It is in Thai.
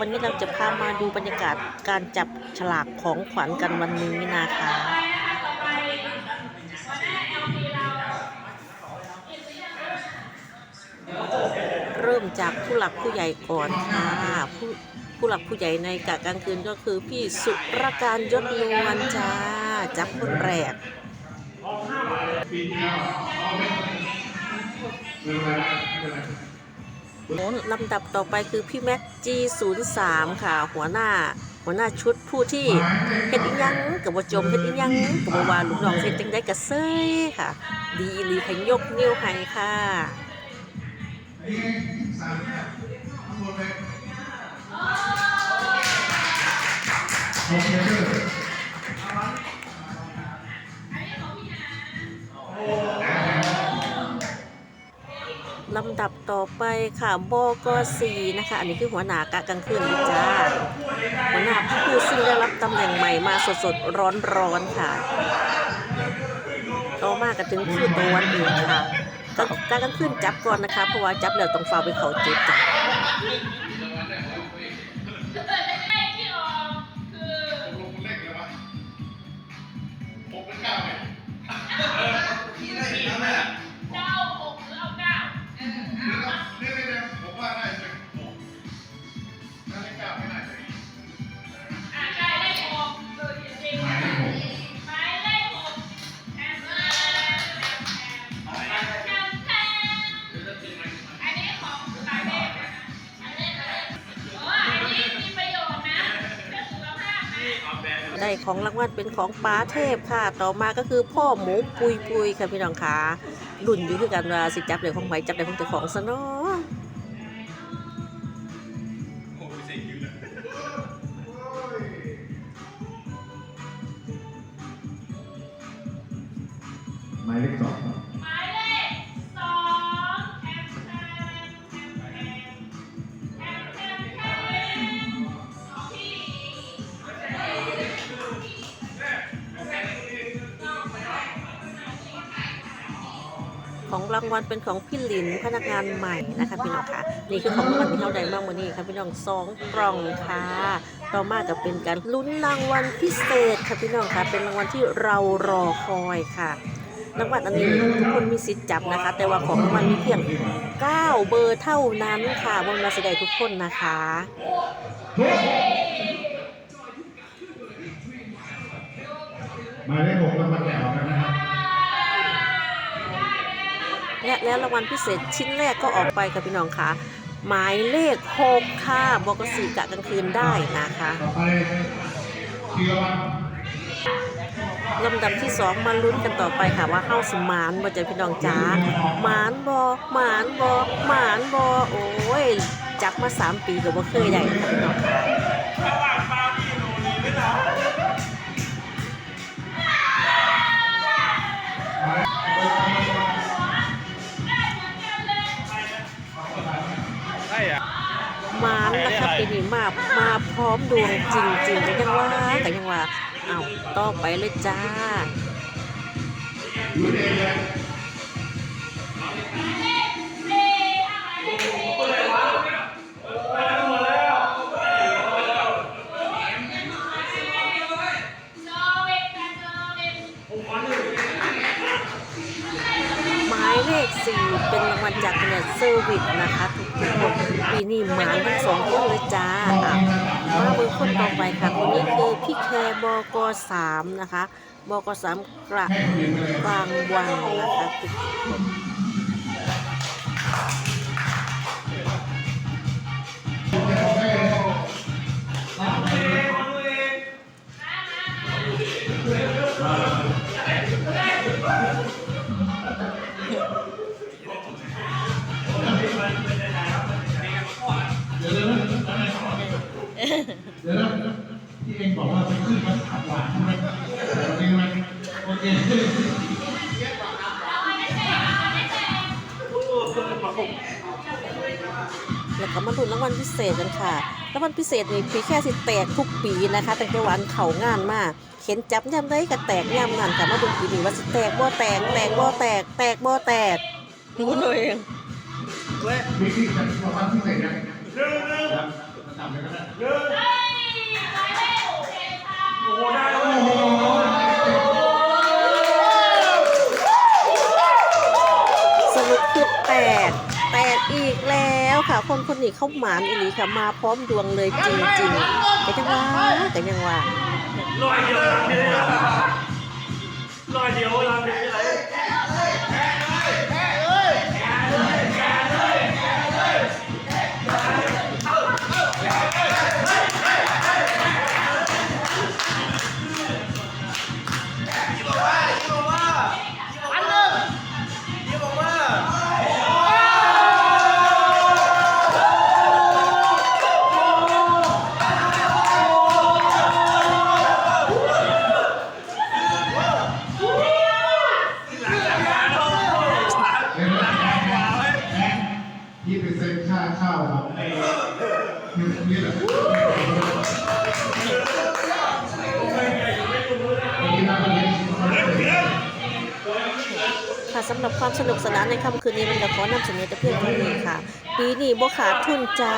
วันนี้เราจะพามาดูบรรยากาศการจับฉลากของขวัญกันวันนี้นะคะเริ่มจากผู้หลักผู้ใหญ่ก่อนค่ะผู้ผู้หลักผู้ใหญ่ในกะกลางคืนก็คือพี่สุรการยศนวลจ้าจับคนแรก ลำดับต่อไปคือพี่แม็ก G03 ค่ะ หัวหน้า หัวหน้าชุดผู้ที่เฮ็ดอีหยังกับวจมเฮ็ดอีหยังกับว่าว่าลูกน้องเฮ็ดจังได้กระเซยค่ะ ดีอีหลีให้ยกนิ้วให้ค่ะลำดับต่อไปค่ะบกสีนะคะ อันนี้คือหัวหน้ากะกลางคืนจ้าหัวหน้าผู้ซึ่งได้รับตำแหน่งใหม่มาสดๆร้อนๆค่ะต่อมาก็ถึงคืนตะวันอีกค่ะก็กะกลางคืนจับก่อนนะคะ เพราะว่าจับแล้วต้องฝากไปเขาจุดจ้ะเได้ของรางวัลเป็นของป้าเทพค่ะ ต่อมาก็คือพ่อหมูปุยปุยค่ะพี่น้องค่ะรุ่นอยู่คือกันว่าสิจับเลยของไผจับเลยของเจ้าของซะเนาะหมายเลขสอง ของรางวัลเป็นของพี่หลินพนักงานใหม่นะคะพี่น้องค่ะนี่คือของรางวัลที่เท่าใดบ้างวันนี้ค่ะพี่น้องสองกล่องค่ะ ต่อมาก็เป็นการลุ้นรางวัลพิเศษค่ะพี่น้องค่ะ เป็นรางวัลที่เรารอคอยค่ะรางวัลอันนี้ทุกคนมีสิทธิ์จับนะคะ แต่ว่าของรางวัลมีเพียง 9 เบอร์เท่านั้นค่ะบนมาแสดงทุกคนนะคะหมายเลขหกรางวัลใหญ่ออกนะครับ และแล้วรางวัลพิเศษชิ้นแรกก็ออกไปค่ะพี่น้องค่ะ หมายเลข6ค่ะบกสีกะกลางคืนได้นะคะลำดับที่2มาลุ้นกันต่อไปค่ะว่าเฮาสมานบ่ใจพี่น้องจ๋าหมานบ่หมานบ่หมานบ่โอ้ยจับมา3ปีก็บ่เคยได้ค่ะพี่น้องค่ะ มาพร้อมดวงจริงๆกันยังว่ากันยังว่าเอาต่อไปเลยจ้า ดูเองเลย โนเวกกันโนเวก หมาย เลขสี่เป็นรางวัลจากเนี่ยเซอร์วิสนะคะทุกคนปีนี้หมาทั้งสองคนเลยจ้าอะมาเบอร์คนต่อไปค่ะคนนี้คือพี่แคร์บกสามนะคะบกสามกระกลางวันนะคะทุกคน บอกว่าไปขึ้นมาสามหวานใช่ไหมโอเคไหมโอเคแล้วก็มาลุ้นรางวัลพิเศษกันค่ะ รางวัลพิเศษนี่พี่แค่สิแตกทุกปีนะคะ แตั้งแต่วันเขางานมาก เข็นจับย่ำได้ก็แตกย่ำนั่นค่ะมาดูปีนี้ว่าสิแตกบ่แตกแตกบ่แตกแตกบ่แตกรู้เลยเองเว้ยมีที่จะรางวัลพิเศษยังครับทำเลยก็ได้ สรุปคแปดแปดอีกแล้วค่ะ คนคนนี้เข้าหมานอีนี้ค่ะ มาพร้อมดวงเลยจริงจริงแต่ยังว่าแต่ยังว่าลอยเดียวลำเดียวลอยเดียวลำเดียว ค่ะสำหรับความสนุกสนานในค่ำคืนนี้มันก็ขอนำเสนอแต่เพียงเท่านี้ค่ะ ปีนี้บ่ขาดทุนจ้า